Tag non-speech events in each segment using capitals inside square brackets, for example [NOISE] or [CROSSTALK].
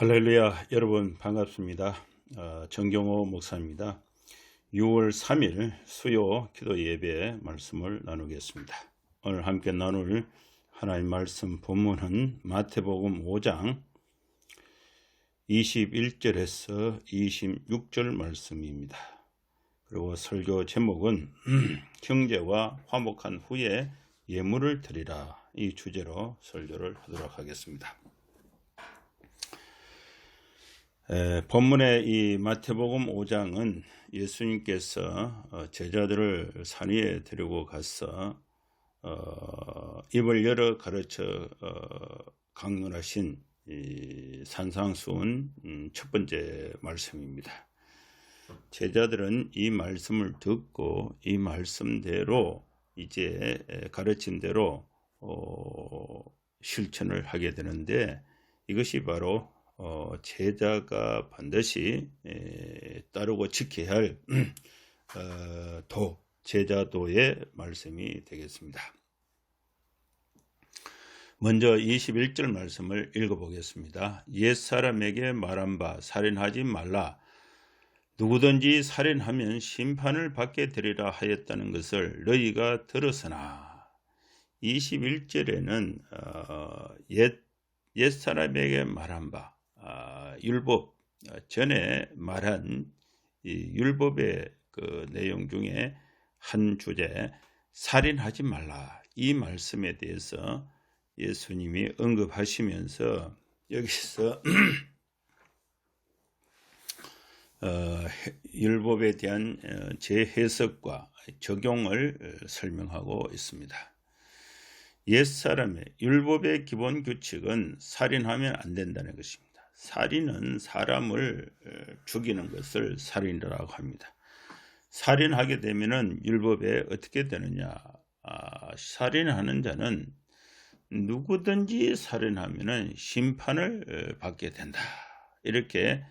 할렐루야 여러분 반갑습니다. 어, 정경호 목사입니다. 6월 3일 수요 기도 예배 말씀을 나누겠습니다. 오늘 함께 나눌 하나님 말씀 본문은 마태복음 5장 21절에서 26절 말씀입니다. 그리고 설교 제목은 [CLEARS THROAT] 형제와 화목한 후에 예물을 드리라 이 주제로 설교를 하도록 하겠습니다. 에, 본문의 이 마태복음 5장은 예수님께서 어, 제자들을 산 위에 데리고 가서 어, 입을 열어 가르쳐 어, 강론하신 이 산상수훈 음, 첫 번째 말씀입니다. 제자들은 이 말씀을 듣고 이 말씀대로 이제 가르친 대로 어, 실천을 하게 되는데 이것이 바로 어, 제자가 반드시 에, 따르고 지켜야 할 [CLEARS THROAT] 어, 도, 제자도의 말씀이 되겠습니다. 먼저 21절 말씀을 읽어보겠습니다. 옛 사람에게 말한 바 살인하지 말라. 누구든지 살인하면 심판을 받게 되리라 하였다는 것을 너희가 들었으나 21절에는 어, 옛, 옛사람에게 말한 바 아, 율법 전에 말한 이 율법의 그 내용 중에 한 주제 살인하지 말라 이 말씀에 대해서 예수님이 언급하시면서 여기서 [CLEARS THROAT] 어, 율법에 대한 어, 재해석과 적용을 설명하고 있습니다. 옛사람의 율법의 기본 규칙은 살인하면 안 된다는 것입니다. 살인은 사람을 어, 죽이는 것을 살인이라고 합니다. 살인하게 되면은 율법에 어떻게 되느냐? 아, 살인하는 자는 누구든지 살인하면은 심판을 어, 받게 된다. 이렇게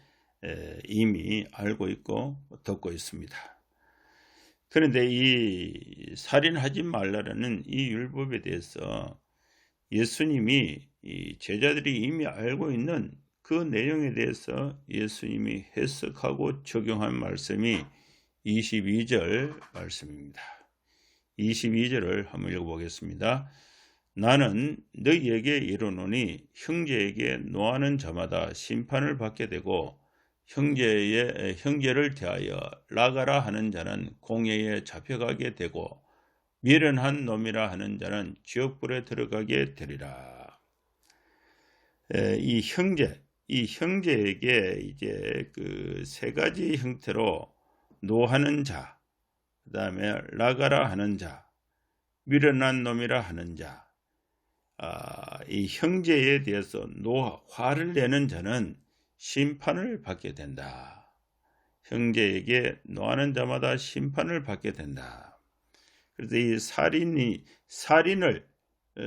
이미 알고 있고 듣고 있습니다. 그런데 이 살인하지 말라라는 이 율법에 대해서 예수님이 제자들이 이미 알고 있는 그 내용에 대해서 예수님이 해석하고 적용한 말씀이 22절 말씀입니다. 22절을 한번 읽어보겠습니다. 나는 너희에게 이르노니 형제에게 노하는 자마다 심판을 받게 되고 형제의 형제를 대하여 나가라 하는 자는 공회에 잡혀가게 되고 미련한 놈이라 하는 자는 지옥불에 들어가게 되리라. 이 형제 이 형제에게 이제 그 세 가지 형태로 노하는 자, 그 다음에 라가라 하는 자, 미련한 놈이라 하는 자, 아, 이 형제에 대해서 노 화를 내는 자는 심판을 받게 된다. 형제에게 노하는 자마다 심판을 받게 된다. 그래서 이 살인이 살인을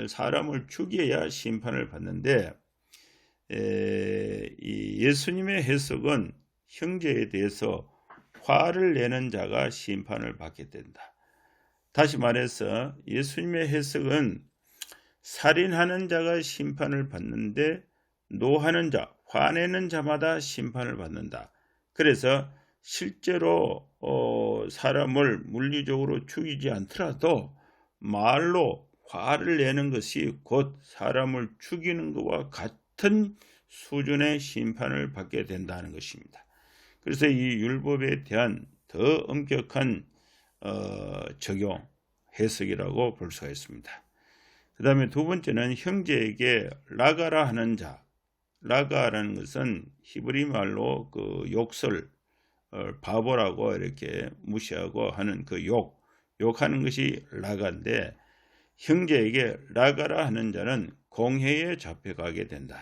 사람을 죽여야 심판을 받는데 예수님의 해석은 형제에 대해서 화를 내는 자가 심판을 받게 된다. 다시 말해서 예수님의 해석은 살인하는 자가 심판을 받는데 노하는 자, 화내는 자마다 심판을 받는다. 그래서 실제로 어, 사람을 물리적으로 죽이지 않더라도 말로 화를 내는 것이 곧 사람을 죽이는 것과 같 같은 수준의 심판을 받게 된다는 것입니다. 그래서 이 율법에 대한 더 엄격한 어, 적용, 해석이라고 볼 수가 있습니다. 그 다음에 두 번째는 형제에게 라가라 하는 자, 라가라는 것은 히브리 말로 그 욕설, 어, 바보라고 이렇게 무시하고 하는 그 욕, 욕하는 것이 라가인데 형제에게 라가라 하는 자는 공회에 잡혀가게 된다.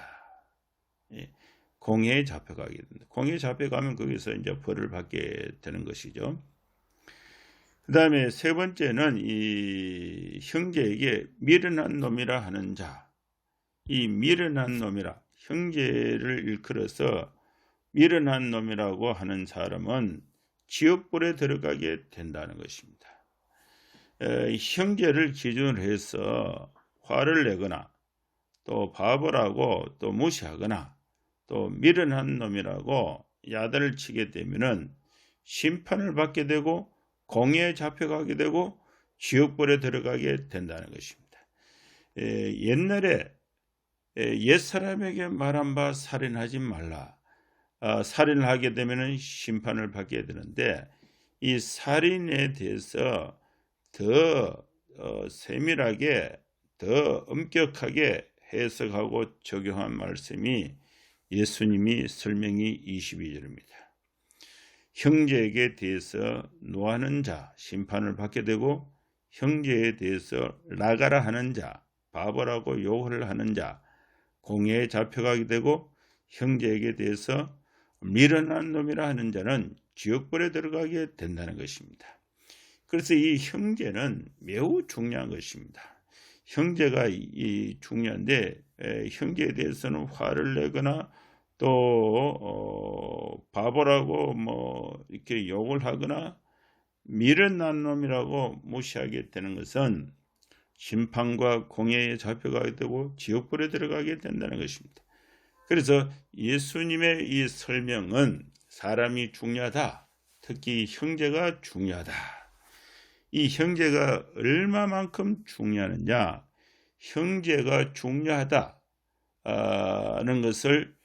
예, 공회에 잡혀가게 된다. 공회에 잡혀가면 거기서 이제 벌을 받게 되는 것이죠. 그 다음에 세 번째는 이 형제에게 미련한 놈이라 하는 자. 이 미련한 놈이라 형제를 일컬어서 미련한 놈이라고 하는 사람은 지옥불에 들어가게 된다는 것입니다. 에, 형제를 기준으로 해서 화를 내거나 또 바보라고 또 무시하거나 또 미련한 놈이라고 야단을 치게 되면은 심판을 받게 되고 공에 잡혀가게 되고 지옥불에 들어가게 된다는 것입니다. 에, 옛날에 옛 사람에게 말한 바 살인하지 말라. 아, 살인을 하게 되면 심판을 받게 되는데 이 살인에 대해서 더 어, 세밀하게 더 엄격하게 해석하고 적용한 말씀이 예수님이 설명이 22절입니다. 형제에게 대해서 노하는 자 심판을 받게 되고 형제에 대해서 나가라 하는 자 바보라고 욕을 하는 자 공회에 잡혀가게 되고 형제에게 대해서 미련한 놈이라 하는 자는 지옥불에 들어가게 된다는 것입니다. 그래서 이 형제는 매우 중요한 것입니다. 형제가 이 중요한데 에, 형제에 대해서는 화를 내거나 또 어, 바보라고 뭐 이렇게 욕을 하거나 미련난 놈이라고 무시하게 되는 것은 심판과 공회에 잡혀가게 되고 지옥불에 들어가게 된다는 것입니다. 그래서 예수님의 이 설명은 사람이 중요하다. 특히 형제가 중요하다. 이 형제가 얼마만큼 중요하느냐? 형제가 중요하다는 것을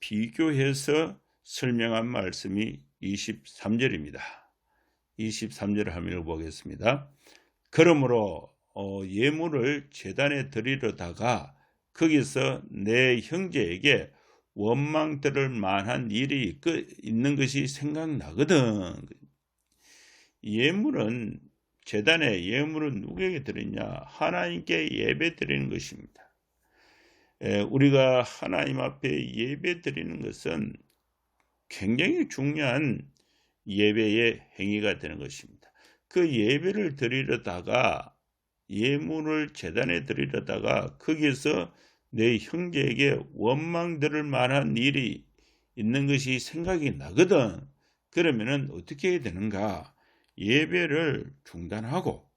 비교해서 설명한 말씀이 23절입니다. 23절을 한번 읽어보겠습니다. 그러므로 어, 예물을 재단에 드리려다가 거기서 내 형제에게 원망 들을 만한 일이 있는 것이 생각나거든. 예물은 재단에 예물은 누구에게 드리냐? 하나님께 예배 드리는 것입니다. 우리가 하나님 앞에 예배 드리는 것은 굉장히 중요한 예배의 행위가 되는 것입니다. 그 예배를 드리려다가 예물을 재단에 드리려다가 거기서 내 형제에게 원망 들을 만한 일이 있는 것이 생각이 나거든. 그러면은 어떻게 해야 되는가? 예배를 중단하고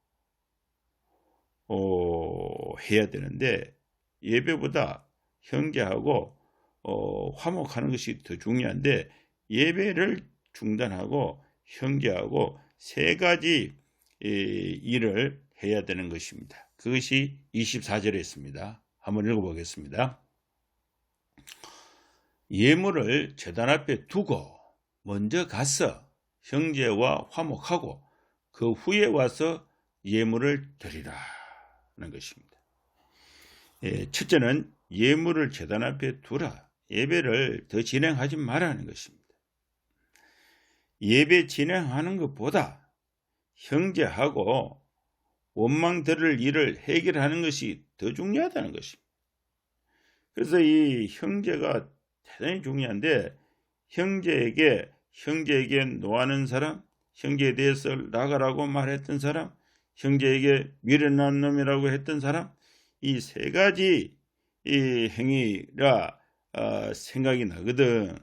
어, 해야 되는데 예배보다 형제하고 어, 화목하는 것이 더 중요한데 예배를 중단하고 형제하고 세 가지 에, 일을 해야 되는 것입니다. 그것이 24절에 있습니다. 한번 읽어보겠습니다. 예물을 재단 앞에 두고 먼저 가서 형제와 화목하고 그 후에 와서 예물을 드리라 는 것입니다. 예, 첫째는 예물을 재단 앞에 두라. 예배를 더 진행하지 말라는 것입니다. 예배 진행하는 것보다 형제하고 원망 들을 일을 해결하는 것이 더 중요하다는 것입니다. 그래서 이 형제가 대단히 중요한데 형제에게 형제에게 노하는 사람, 형제에 대해서 나가라고 말했던 사람, 형제에게 미련난 놈이라고 했던 사람, 이 세 가지 이 행위라 어, 생각이 나거든.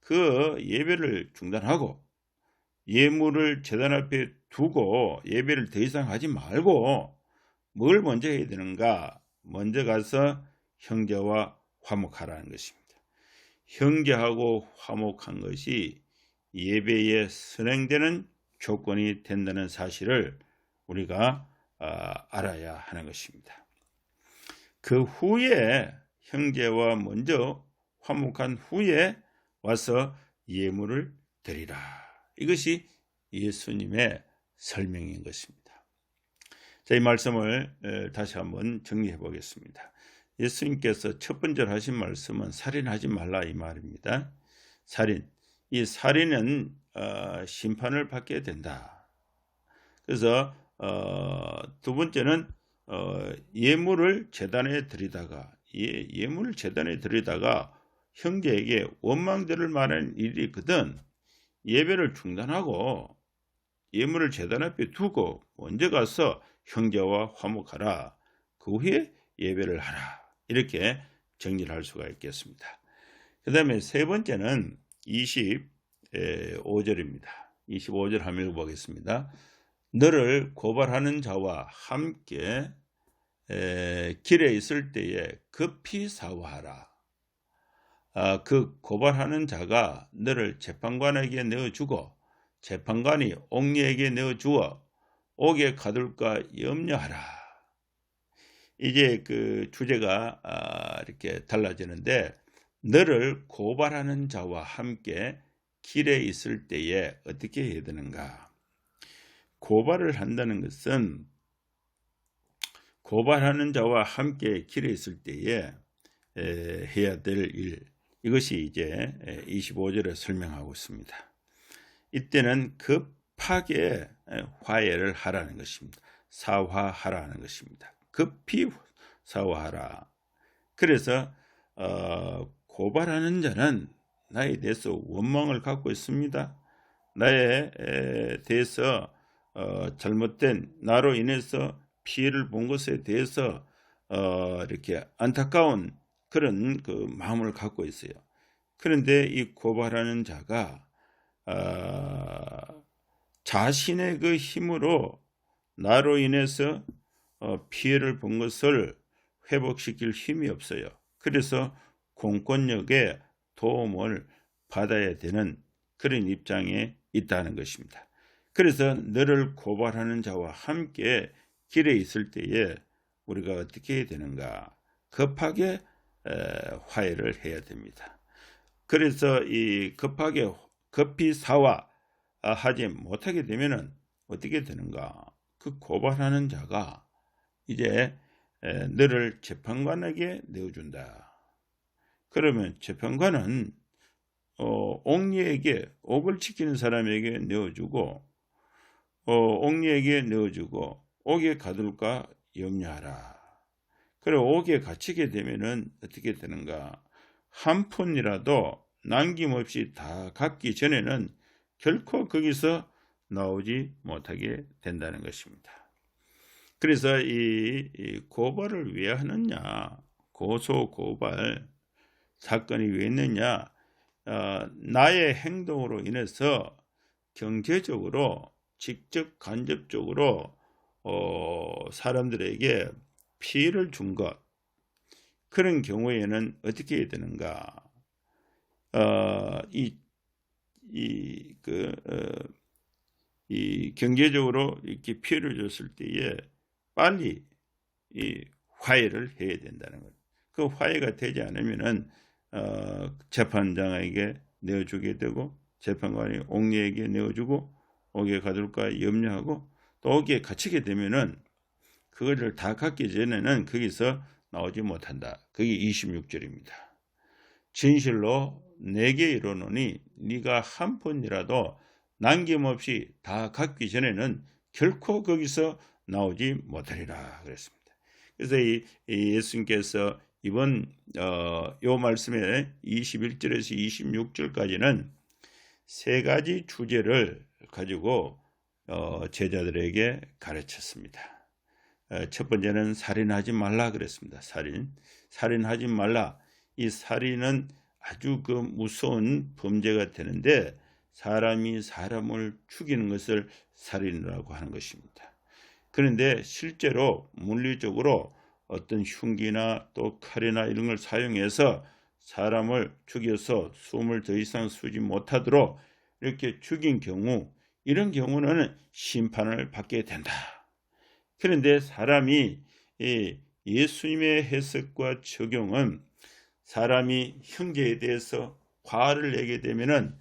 그 예배를 중단하고 예물을 재단 앞에 두고 예배를 더 이상 하지 말고 뭘 먼저 해야 되는가? 먼저 가서 형제와 화목하라는 것입니다. 형제하고 화목한 것이 예배에 선행되는 조건이 된다는 사실을 우리가 아, 알아야 하는 것입니다. 그 후에 형제와 먼저 화목한 후에 와서 예물을 드리라. 이것이 예수님의 설명인 것입니다. 자, 이 말씀을 다시 한번 정리해 보겠습니다. 예수님께서 첫 번째로 하신 말씀은 살인하지 말라 이 말입니다. 살인. 이 살인은 어, 심판을 받게 된다. 그래서 어, 두 번째는 어, 예물을 재단에 드리다가 예, 예물을 재단에 드리다가 형제에게 원망들을 말하는 일이 있거든 예배를 중단하고 예물을 재단 앞에 두고 먼저 가서 형제와 화목하라. 그 후에 예배를 하라. 이렇게 정리를 할 수가 있겠습니다. 그 다음에 세 번째는 25절입니다. 25절 한번 읽어보겠습니다. 너를 고발하는 자와 함께 길에 있을 때에 급히 사과하라. 아, 그 고발하는 자가 너를 재판관에게 내어주고 재판관이 옥리에게 내어주어 옥에 가둘까 염려하라. 이제 그 주제가 아, 이렇게 달라지는데 너를 고발하는 자와 함께 길에 있을 때에 어떻게 해야 되는가? 고발을 한다는 것은 고발하는 자와 함께 길에 있을 때에 에, 해야 될 일. 이것이 이제 25절에 설명하고 있습니다. 이때는 급하게 화해를 하라는 것입니다. 사화하라는 것입니다. 급히 사화하라. 그래서 어, 고발하는 자는 나에 대해서 원망을 갖고 있습니다. 나에 대해서 어, 잘못된 나로 인해서 피해를 본 것에 대해서 어, 이렇게 안타까운 그런 그 마음을 갖고 있어요. 그런데 이 고발하는 자가 어, 자신의 그 힘으로 나로 인해서 어, 피해를 본 것을 회복시킬 힘이 없어요. 그래서 공권력의 도움을 받아야 되는 그런 입장에 있다는 것입니다. 그래서 너를 고발하는 자와 함께 길에 있을 때에 우리가 어떻게 해야 되는가? 급하게 화해를 해야 됩니다. 그래서 이 급하게 급히 사화하지 못하게 되면은 어떻게 되는가? 그 고발하는 자가 이제 너를 재판관에게 내어준다. 그러면 재판관은 어, 옥리에게 옥을 지키는 사람에게 내어주고 어, 옥리에게 내어주고 옥에 가둘까 염려하라. 그래 옥에 갇히게 되면은 어떻게 되는가? 한 푼이라도 남김없이 다 갚기 전에는 결코 거기서 나오지 못하게 된다는 것입니다. 그래서 이, 이 고발을 왜 하느냐? 고소 고발 사건이 왜 있느냐? 어, 나의 행동으로 인해서 경제적으로 직접 간접적으로 어, 사람들에게 피해를 준 것. 그런 경우에는 어떻게 해야 되는가? 어, 이, 이, 그, 어, 이 경제적으로 이렇게 피해를 줬을 때에 빨리 이 화해를 해야 된다는 것. 그 화해가 되지 않으면은 어, 재판장에게 내어주게 되고 재판관이 옥리에게 내어주고 옥에 가둘까 염려하고 또 옥에 갇히게 되면은 그거를 다 갖기 전에는 거기서 나오지 못한다. 그게 26절입니다. 진실로 내게 이르노니 네가 한 푼이라도 남김없이 다 갖기 전에는 결코 거기서 나오지 못하리라 그랬습니다. 그래서 이, 이 예수님께서 이번 어, 요 말씀에 21절에서 26절까지는 세 가지 주제를 가지고 어, 제자들에게 가르쳤습니다. 어, 첫 번째는 살인하지 말라 그랬습니다. 살인, 살인하지 말라. 이 살인은 아주 그 무서운 범죄가 되는데 사람이 사람을 죽이는 것을 살인이라고 하는 것입니다. 그런데 실제로 물리적으로 어떤 흉기나 또 칼이나 이런 걸 사용해서 사람을 죽여서 숨을 더 이상 쉬지 못하도록 이렇게 죽인 경우 이런 경우는 심판을 받게 된다. 그런데 사람이 예수님의 해석과 적용은 사람이 형제에 대해서 화를 내게 되면은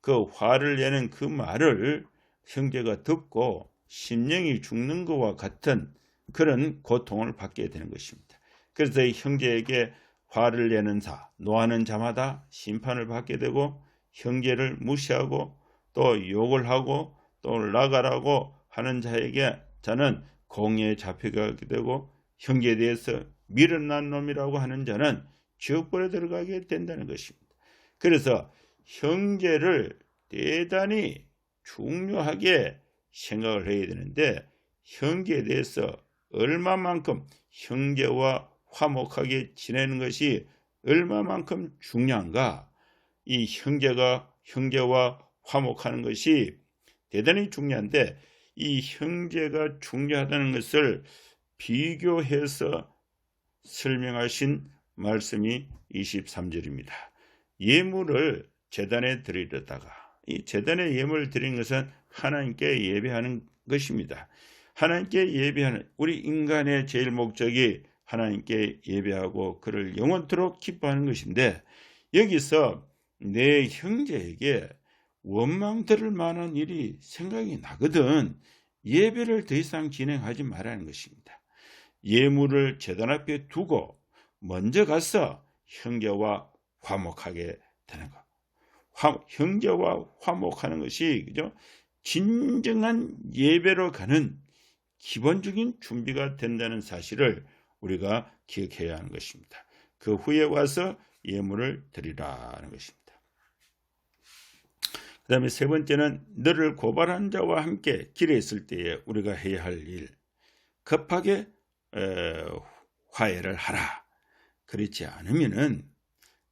그 화를 내는 그 말을 형제가 듣고 심령이 죽는 것과 같은 그런 고통을 받게 되는 것입니다. 그래서 형제에게 화를 내는 자, 노하는 자마다 심판을 받게 되고 형제를 무시하고 또 욕을 하고 또 나가라고 하는 자에게 자는 공에 잡혀가게 되고 형제에 대해서 미련난 놈이라고 하는 자는 지옥불에 들어가게 된다는 것입니다. 그래서 형제를 대단히 중요하게 생각을 해야 되는데 형제에 대해서 얼마만큼 형제와 화목하게 지내는 것이 얼마만큼 중요한가? 이 형제가 형제와 화목하는 것이 대단히 중요한데 이 형제가 중요하다는 것을 비교해서 설명하신 말씀이 23절입니다. 예물을 재단에 드리려다가 이 재단에 예물을 드리는 것은 하나님께 예배하는 것입니다. 하나님께 예배하는 우리 인간의 제일 목적이 하나님께 예배하고 그를 영원토록 기뻐하는 것인데 여기서 내 형제에게 원망 들을 만한 일이 생각이 나거든 예배를 더 이상 진행하지 말라는 것입니다. 예물을 재단 앞에 두고 먼저 가서 형제와 화목하게 되는 것. 화, 형제와 화목하는 것이 그죠? 진정한 예배로 가는 기본적인 준비가 된다는 사실을 우리가 기억해야 하는 것입니다. 그 후에 와서 예물을 드리라는 것입니다. 그 다음에 세 번째는 너를 고발한 자와 함께 길에 있을 때에 우리가 해야 할 일, 급하게 에, 화해를 하라. 그렇지 않으면은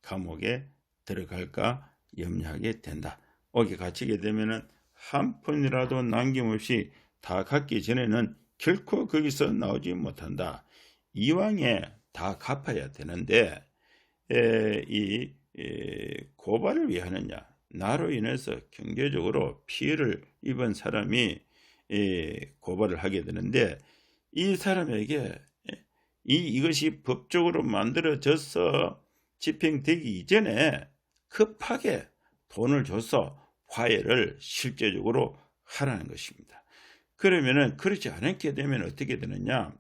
감옥에 들어갈까 염려하게 된다. 옥에 갇히게 되면은 한 푼이라도 남김없이 다 갚기 전에는 결코 거기서 나오지 못한다. 이왕에 다 갚아야 되는데 에, 이 에, 고발을 왜 하느냐? 나로 인해서 경제적으로 피해를 입은 사람이 에, 고발을 하게 되는데 이 사람에게 이 이것이 법적으로 만들어져서 집행되기 이전에 급하게 돈을 줘서 화해를 실제적으로 하라는 것입니다. 그러면은 그렇지 않게 되면 어떻게 되느냐?